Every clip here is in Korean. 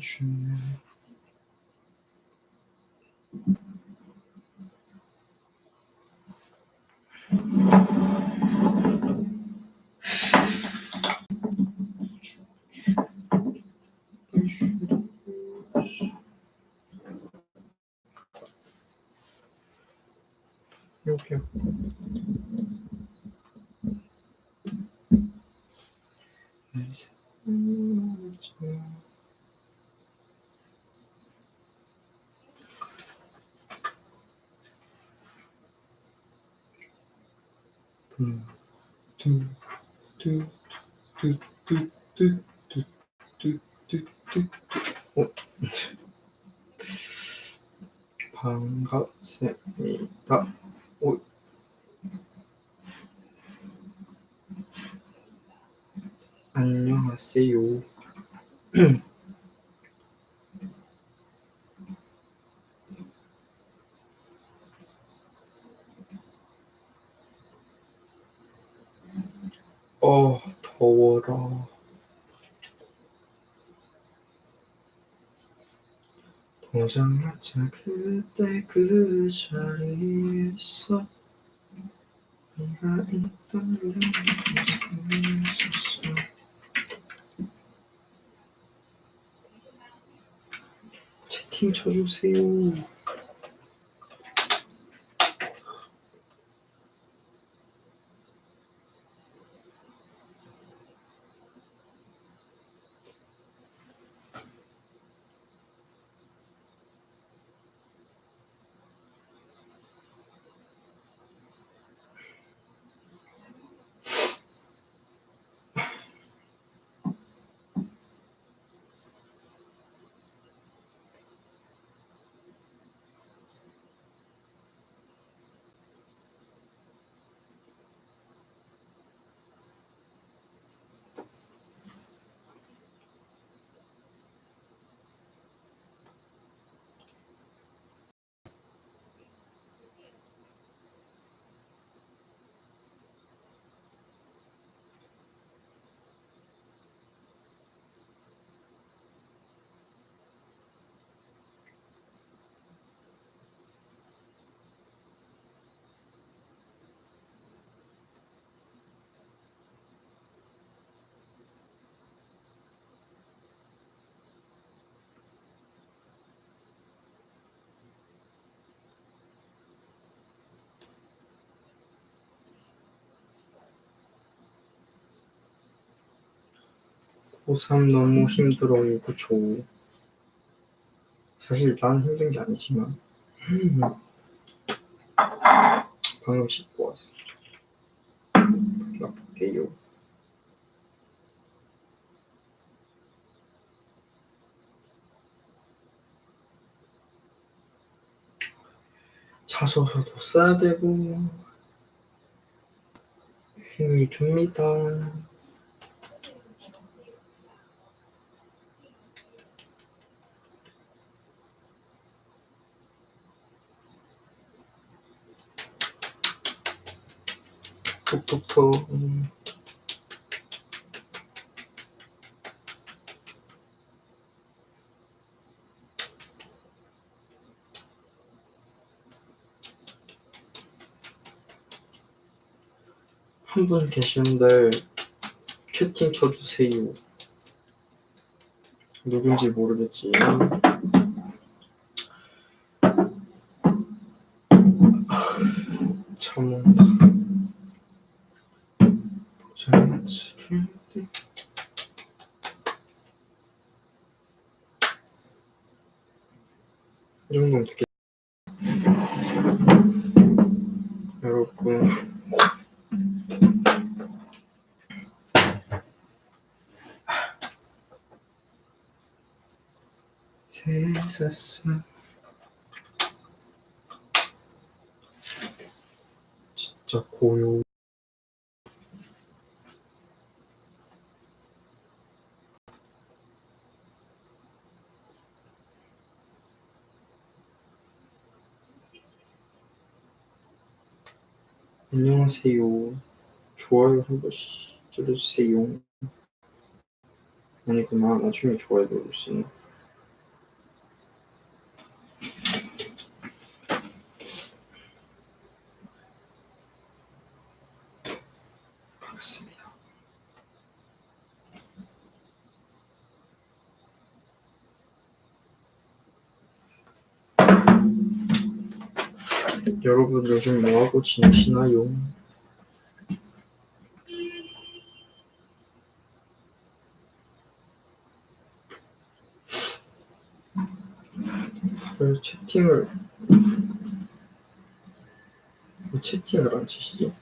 주는 이렇게 어? 반갑습니다. 오. 안녕하세요. 어, 더워라. 보자마자 그때 그 자리에서 네가 있던 그런 모습이 있었어. 채팅 쳐주세요. 고3 너무 힘들어요. 그쵸? 사실 난 힘든 게 아니지만 방금 씻고 와서 바꿀게요. 자소서도 써야 되고 힘이 듭니다. 톡톡톡 음. 한 분 계시는데 채팅 쳐주세요. 누군지 모르겠지. 진짜 고요 안녕하세요 좋아요 한 번씩 눌러주세요 아니구나. 나중에 수 있나? 여러분 요즘 뭐하고 지내시나요? 다들 채팅을 왜 채팅을 안 치시지?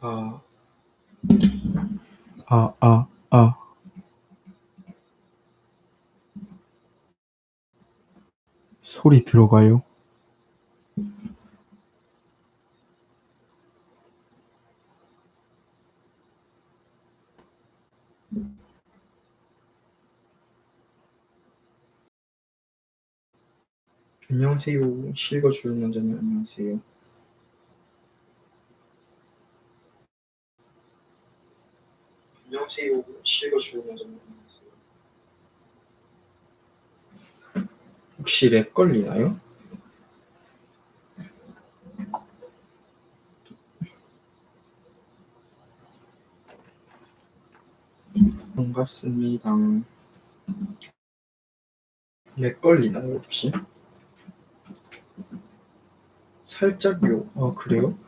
아, 아, 아, 아. 소리 들어가요? 안녕하세요. 실거주는 남자님 안녕하세요. 안녕하세요. 실거주는 남자님 안녕하세요. 혹시 렉 걸리나요? 반갑습니다. 렉 걸리나요 혹시? 살짝 요. 아 그래요?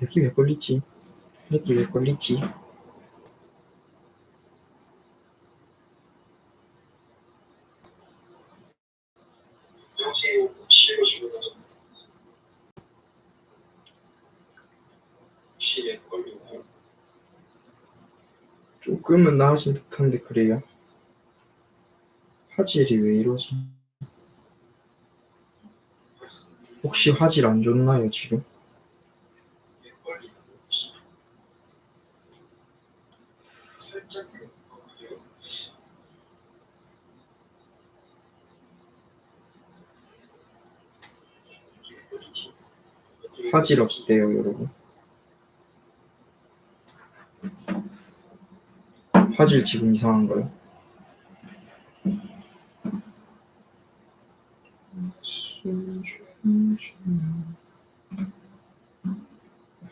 여기 왜 걸리지? 여기 왜 걸리지? 조금은 나아진 듯한데 그래요? 화질이 왜 이러지? 혹시 화질 안 좋나요 지금? 화질 어때요 여러분? 화질 지금 이상한가요?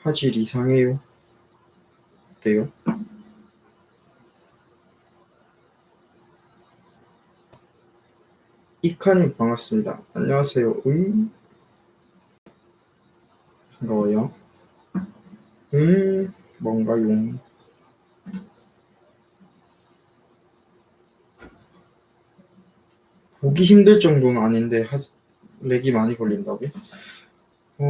화질 이상해요. 어때요? 이카님 반갑습니다. 안녕하세요. 음? 반가워요. 음, 뭔가요? 보기 힘들 정도는 아닌데 하, 렉이 많이 걸린다고? 어,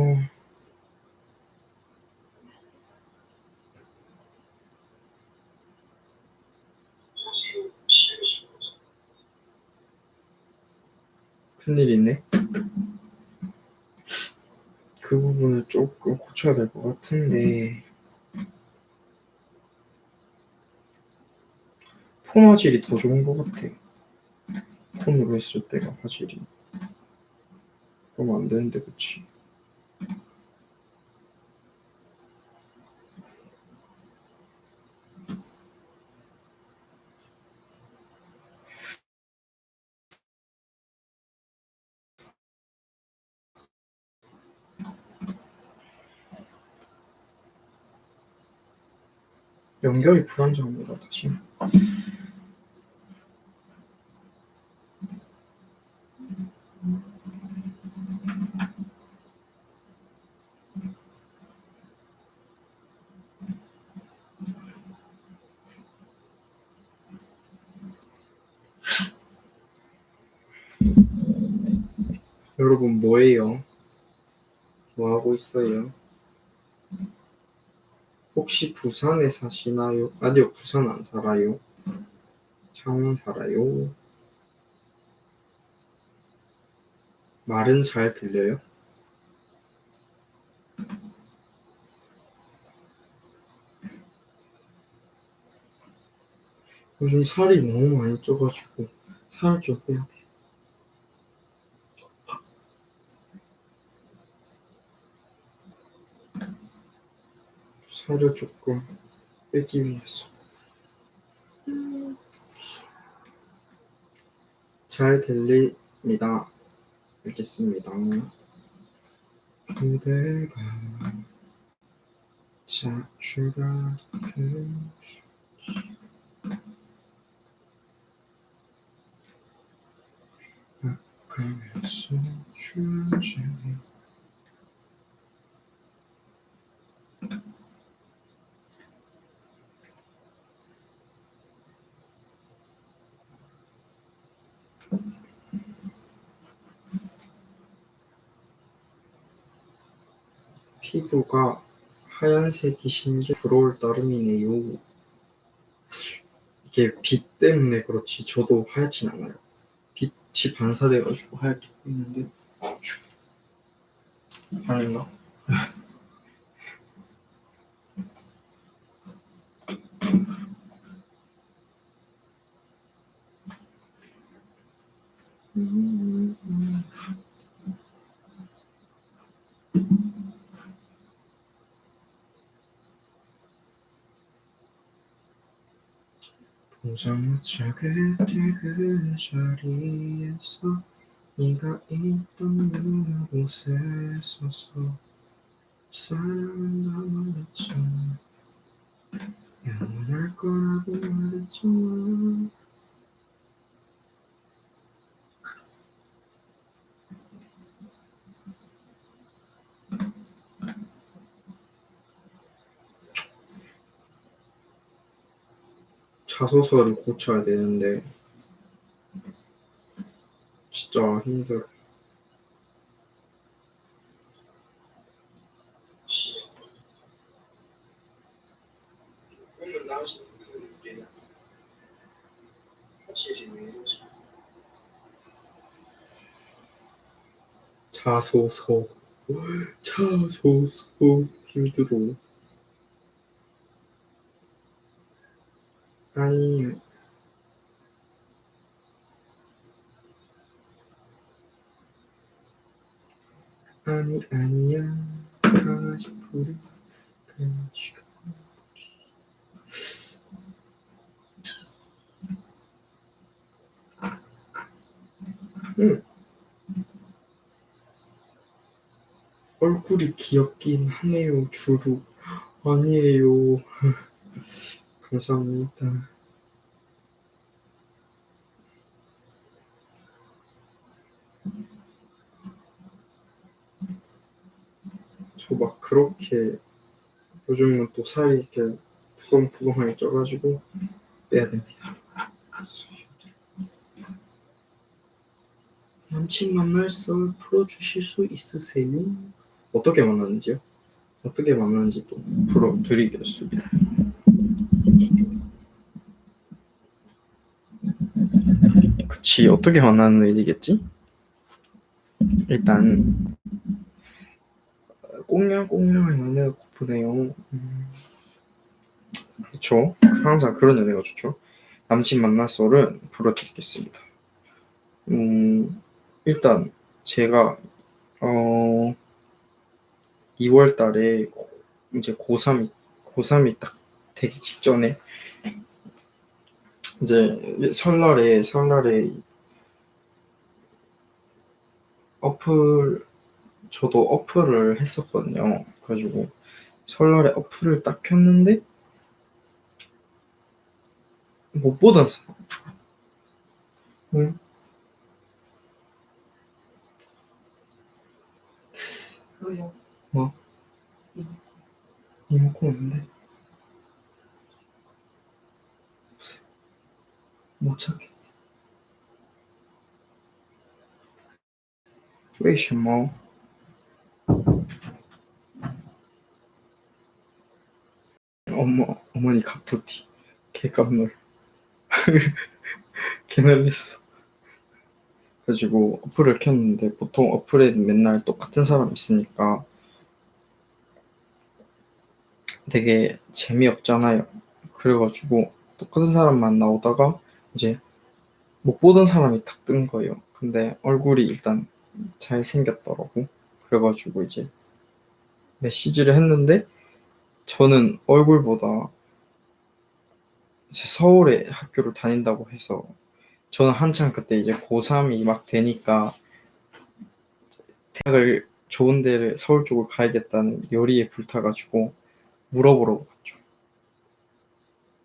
큰일 있네. 그 부분을 조금 고쳐야 될 것 같은데 폰 화질이 더 좋은 것 같아. 폰으로 했을 때가 화질이 그러면 안 되는데, 그치? 연결이 불안정합니다, 다시. 여러분 뭐해요? 뭐 하고 있어요? 혹시 부산에 사시나요? 아니요, 부산 안 살아요. 창원 살아요. 말은 잘 들려요? 요즘 살이 너무 많이 쪄가지고 살좀 빼야 돼. 살을 조금 빼기 위해서. 잘 들립니다. 알겠습니다. 그대가 자주가 그 가면서 주제 피부가 하얀색이신 게 부러울 따름이네요. 이게 빛 때문에 그렇지 저도 하얗진 않아요. 빛이 반사돼가지고 하얗게 보이는데 아닌가? 보자마자 그때 그 자리에서 네가 있던 그곳에 서서 사랑한다 말했잖아. 영원할 거라고 말했잖아 자소서를 고쳐야 되는데 진짜 힘들어. 자소서, 자소서 힘들어. 아니, 아니, 아니야. 강아지 뿌리, 강아지가. 응. 얼굴이 귀엽긴 하네요, 주로. 아니에요. 감사합니다. 저 막 그렇게 요즘은 또 살이 이렇게 부동부동하게 쪄가지고 빼야 됩니다. 남친 만날 썰 풀어주실 수 있으세요? 어떻게 만났는지요? 어떻게 만났는지 또 풀어드리겠습니다. 그치 어떻게 만나는 얘기겠지? 일단 꽁냥꽁냥한 연애가 고프네요. 음, 그렇죠. 항상 그런 연애가 좋죠. 남친 썰은 불러드리겠습니다. 음, 일단 제가 어 2월 달에 이제 고3이 고3이 딱 되기 직전에 이제 설날에 설날에 어플 저도 어플을 했었거든요. 그래가지고 설날에 어플을 딱 켰는데 못 보던 사람. 응? 그거죠. 리모컨 없는데? 없어요. 못 찾겠네. 왜什么? 어머, 어머니 갑툭튀. 개깜놀. 개놀랬어. 그래가지고 어플을 켰는데 보통 어플에는 맨날 똑같은 사람 있으니까 되게 재미없잖아요. 그래가지고 똑같은 사람만 나오다가 이제 못 보던 사람이 탁 뜬 거예요. 근데 얼굴이 일단 잘 생겼더라고. 그래가지고 이제 메시지를 했는데 저는 얼굴보다 제 서울에 학교를 다닌다고 해서 저는 한창 그때 이제 고3이 막 되니까 대학을 좋은 데를 서울 쪽을 가야겠다는 열의에 불타가지고 물어보러 갔죠.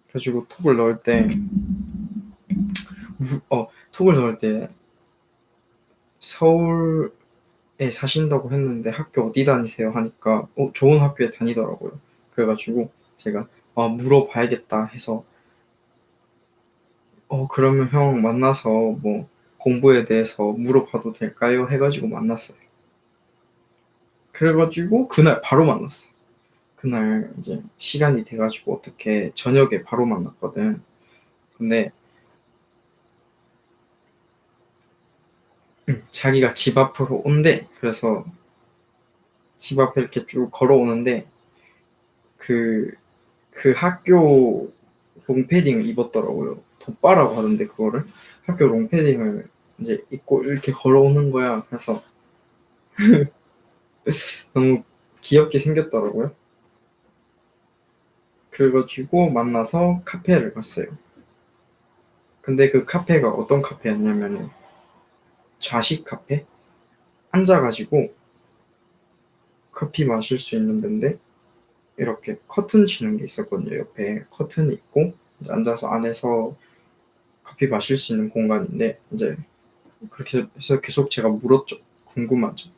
그래가지고 톡을 넣을 때, 무- 어, 톡을 넣을 때 서울에 사신다고 했는데 학교 어디 다니세요? 하니까 어, 좋은 학교에 다니더라고요. 그래가지고 제가 아, 물어봐야겠다 해서 어, 그러면 형 만나서 뭐 공부에 대해서 물어봐도 될까요? 해가지고 만났어요. 그래가지고 그날 바로 만났어. 그날 이제 시간이 돼가지고 어떻게 저녁에 바로 만났거든. 근데 음, 자기가 집 앞으로 온대. 그래서 집 앞에 이렇게 쭉 걸어오는데 그, 그 학교 롱패딩을 입었더라고요. 덧바라고 하던데 그거를 학교 롱패딩을 이제 입고 이렇게 걸어오는 거야. 그래서 너무 귀엽게 생겼더라고요. 그래가지고 만나서 카페를 갔어요. 근데 그 카페가 어떤 카페였냐면은 좌식 카페? 앉아가지고 커피 마실 수 있는 데인데 이렇게 커튼 치는 게 있었거든요. 옆에 커튼이 있고 앉아서 안에서 커피 마실 수 있는 공간인데 이제 그렇게 해서 계속 제가 물었죠. 궁금한 점.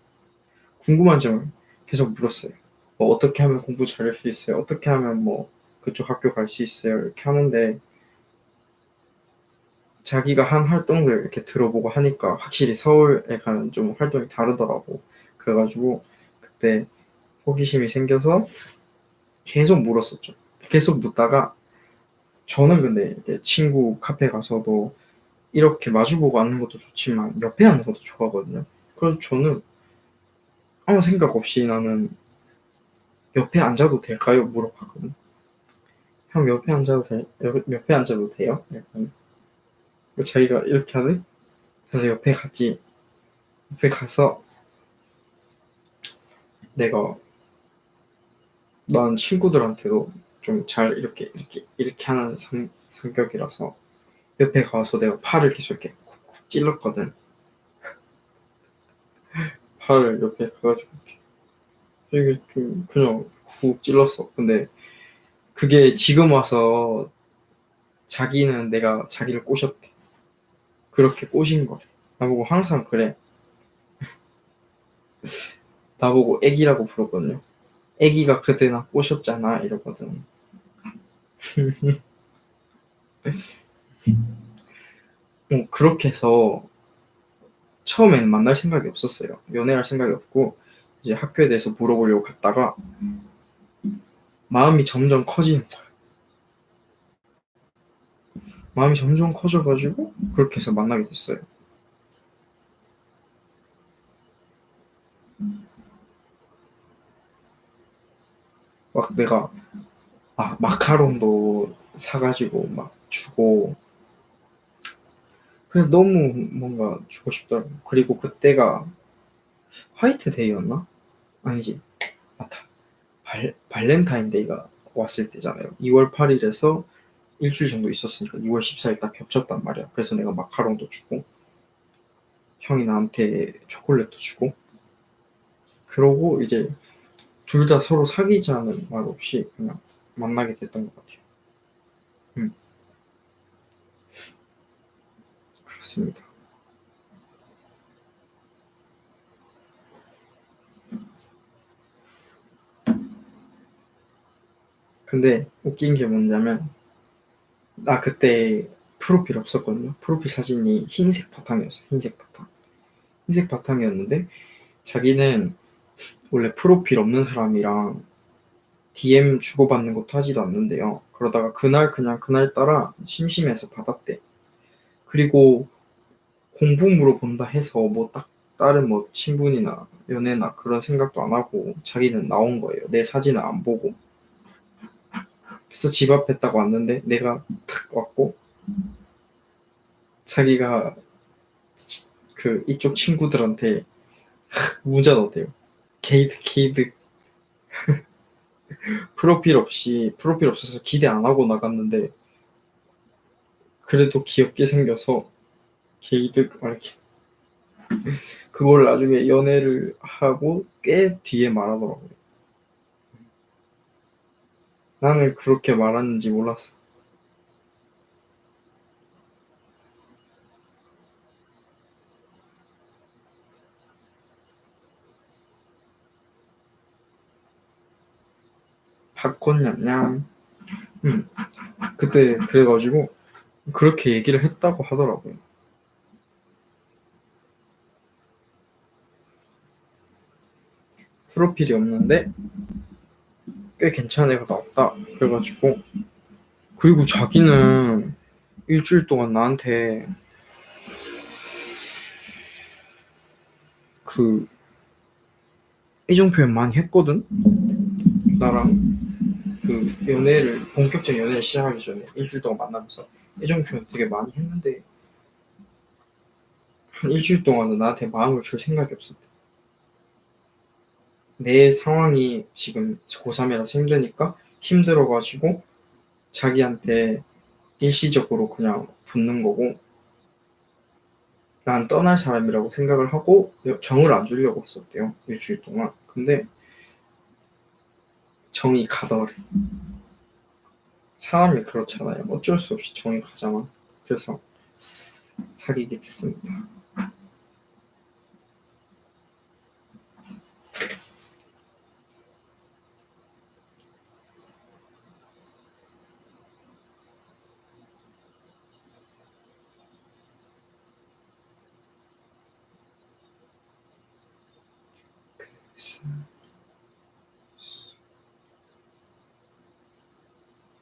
궁금한 점을 계속 물었어요. 뭐 어떻게 하면 공부 잘할 수 있어요? 어떻게 하면 뭐 그쪽 학교 갈 수 있어요? 이렇게 하는데 자기가 한 활동들 이렇게 들어보고 하니까 확실히 서울에 가는 좀 활동이 다르더라고. 그래가지고 그때 호기심이 생겨서 계속 물었었죠. 계속 묻다가 저는 근데 친구 카페 가서도 이렇게 마주보고 앉는 것도 좋지만 옆에 앉는 것도 좋아하거든요. 그래서 저는 아무 생각 없이 나는 옆에 앉아도 될까요? 물어봤거든. 형 옆에 앉아도 돼? 옆, 옆에 앉아도 돼요? 약간 자기가 이렇게 하네? 그래서 옆에 갔지. 옆에 가서 내가 난 친구들한테도 좀 잘 이렇게 이렇게 이렇게 하는 성, 성격이라서 옆에 가서 내가 팔을 계속 이렇게 쿡쿡 찔렀거든. 팔을 옆에 가가지고 이렇게 좀 그냥 쿡 찔렀어. 근데 그게 지금 와서 자기는 내가 자기를 꼬셨대. 그렇게 꼬신 거래. 나보고 항상 그래. 나보고 애기라고 부르거든요. 애기가 그때 나 꼬셨잖아 이러거든. 어, 그렇게 해서 처음에는 만날 생각이 없었어요. 연애할 생각이 없고 이제 학교에 대해서 물어보려고 갔다가 마음이 점점 커지는 거야. 마음이 점점 커져가지고 그렇게 해서 만나게 됐어요. 막 내가 아 마카롱도 사가지고 막 주고 그냥 너무 뭔가 주고 싶더라고. 그리고 그때가 화이트 데이였나? 아니지 맞다. 발 발렌타인데이가 왔을 때잖아요. 2월 8일에서 일주일 정도 있었으니까 2월 14일 딱 겹쳤단 말이야. 그래서 내가 마카롱도 주고 형이 나한테 초콜릿도 주고 그러고 이제 둘 다 서로 사귀자는 말 없이 그냥 만나게 됐던 것 같아요. 음. 바꿨습니다. 근데 웃긴 게 뭐냐면 나 그때 프로필 없었거든요. 프로필 사진이 흰색 바탕이었어. 흰색 바탕. 흰색 바탕이었는데 자기는 원래 프로필 없는 사람이랑 DM 주고받는 것도 하지도 않는데요. 그러다가 그날 그냥 그날따라 심심해서 받았대. 그리고 공부 물어본다 해서 뭐 딱 다른 뭐 친분이나 연애나 그런 생각도 안 하고 자기는 나온 거예요. 내 사진을 안 보고. 그래서 집 앞에 딱 왔는데 내가 탁 왔고 자기가 치- 그 이쪽 친구들한테 문자 넣었대요. 게이드 게이드 프로필 없이 프로필 없어서 기대 안 하고 나갔는데 그래도 귀엽게 생겨서 게이드 막 이렇게 그걸 나중에 연애를 하고 꽤 뒤에 말하더라고요. 나는 그렇게 말하는지 몰랐어. 바꿨냐냐? 음, 그때 그래가지고 그렇게 얘기를 했다고 하더라고요. 프로필이 없는데 꽤 괜찮은 애가 나왔다. 그래가지고 그리고 자기는 일주일 동안 나한테 그 애정 표현 많이 했거든. 나랑 그 연애를 본격적인 연애를 시작하기 전에 일주일 동안 만나면서 애정 표현 되게 많이 했는데 한 일주일 동안은 나한테 마음을 줄 생각이 없었대. 내 상황이 지금 고3이라서 힘드니까 힘들어가지고 자기한테 일시적으로 그냥 붙는 거고 난 떠날 사람이라고 생각을 하고 정을 안 주려고 했었대요 일주일 동안. 근데 정이 가더래. 사람이 그렇잖아요. 어쩔 수 없이 정이 가잖아. 그래서 사귀게 됐습니다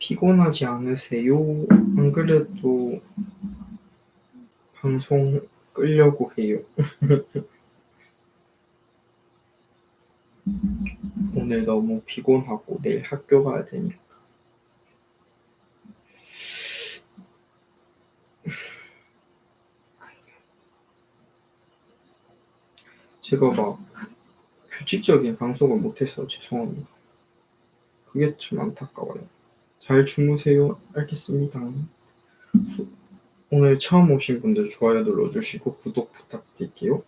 피곤하지 않으세요? 안 그래도 방송 끄려고 해요. 오늘 너무 피곤하고 내일 학교 가야 되니까. 제가 막 규칙적인 방송을 못해서 죄송합니다. 그게 좀 안타까워요. 잘 주무세요. 알겠습니다. 후- 오늘 처음 오신 분들 좋아요 눌러주시고 구독 부탁드릴게요.